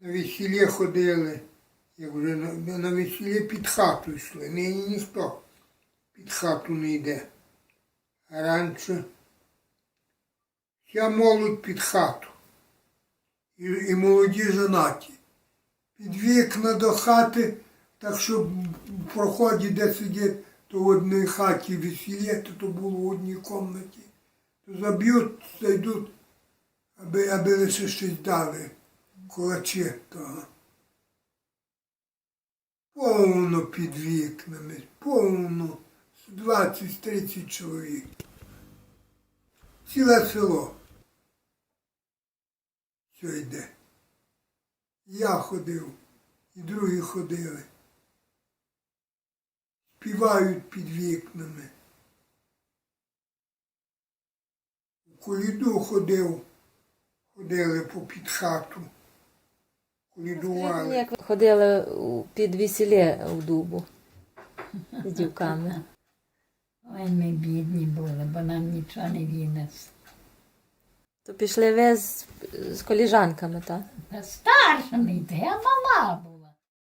на весілля ходили, як вже на, на весілля під хату йшли. Нині ніхто під хату не йде. А раніше вся молодь під хату. І, і молоді жонаті. Під вікна до хати, так що в проході, де сидять, то в одній хаті весілля, то, то було в одній кімнаті. То заб'ють, зайдуть, аби, аби лише щось дали кулачі того. Повно під вікнами, повно, 20-30 чоловік. Ціле село. Що йде. Я ходив, і другі ходили. Співають під вікнами. У коліду ходив, ходили по під хату. Колідували. Як ви ходили під весілля у дубу з дівками. Ой, ми бідні були, бо нам нічого не вінес. То пішли ви з, з коліжанками, так? Та старшими йде, а мала була.